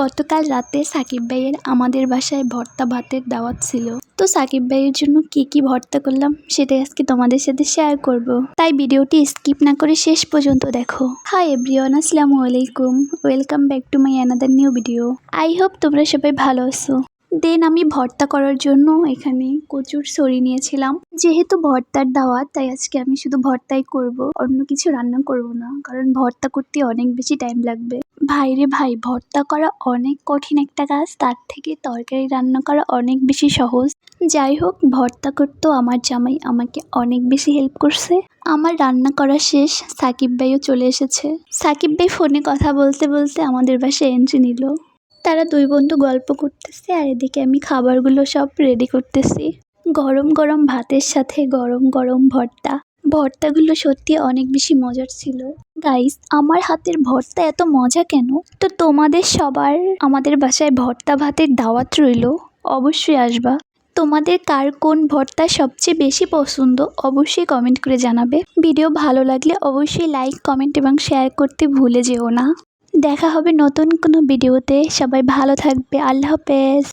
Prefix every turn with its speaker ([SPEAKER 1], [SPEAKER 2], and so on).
[SPEAKER 1] গতকাল রাতে সাকিব ভাইয়ের আমাদের বাসায় ভর্তা ভাতের দাওয়াত ছিল। তো সাকিব ভাইয়ের জন্য কি কি ভর্তা করলাম সেটাই আজকে তোমাদের সাথে শেয়ার করব। তাই ভিডিওটি স্কিপ না করে শেষ পর্যন্ত দেখো। হাই এভরিওয়ান আসসালামু আলাইকুম। Welcome back to my another new video I hope তোমরা সবাই ভালো আছো। দেন আমি ভর্তা করার জন্য এখানে কচুর সরি নিয়েছিলাম। যেহেতু ভর্তার দাওয়াত, তাই আজকে আমি শুধু ভর্তাই করব, অন্য কিছু রান্না করব না, কারণ ভর্তা করতে অনেক বেশি টাইম লাগবে। ভাইরে ভাই, ভর্তা করা অনেক কঠিন একটা কাজ, তার থেকে তরকারি রান্না করা অনেক বেশি সহজ। যাই হোক, ভর্তা করতেও আমার জামাই আমাকে অনেক বেশি হেল্প করছে। আমার রান্না করা শেষ, সাকিব ভাইও চলে এসেছে। সাকিব ভাই ফোনে কথা বলতে বলতে আমাদের বাসায় এন্ট্রি নিল। তারা দুই বন্ধু গল্প করতেছে আর এদিকে আমি খাবারগুলো সব রেডি করতেছি। গরম গরম ভাতের সাথে গরম গরম ভর্তা। ভর্তাগুলো সত্যি অনেক বেশি মজার ছিল। গাইস আমার হাতের ভর্তা এত মজা কেন? তো তোমাদের সবার আমাদের বাসায় ভর্তা ভাতের দাওয়াত রইল। অবশ্যই আসবা। তোমাদের কার কোন ভর্তা সবচেয়ে বেশি পছন্দ অবশ্যই কমেন্ট করে জানাবে। ভিডিও ভালো লাগলে অবশ্যই লাইক কমেন্ট এবং শেয়ার করতে ভুলে যেও না। দেখা হবে নতুন কোনো ভিডিওতে। সবাই ভালো থাকবে। আল্লাহ হাফেজ।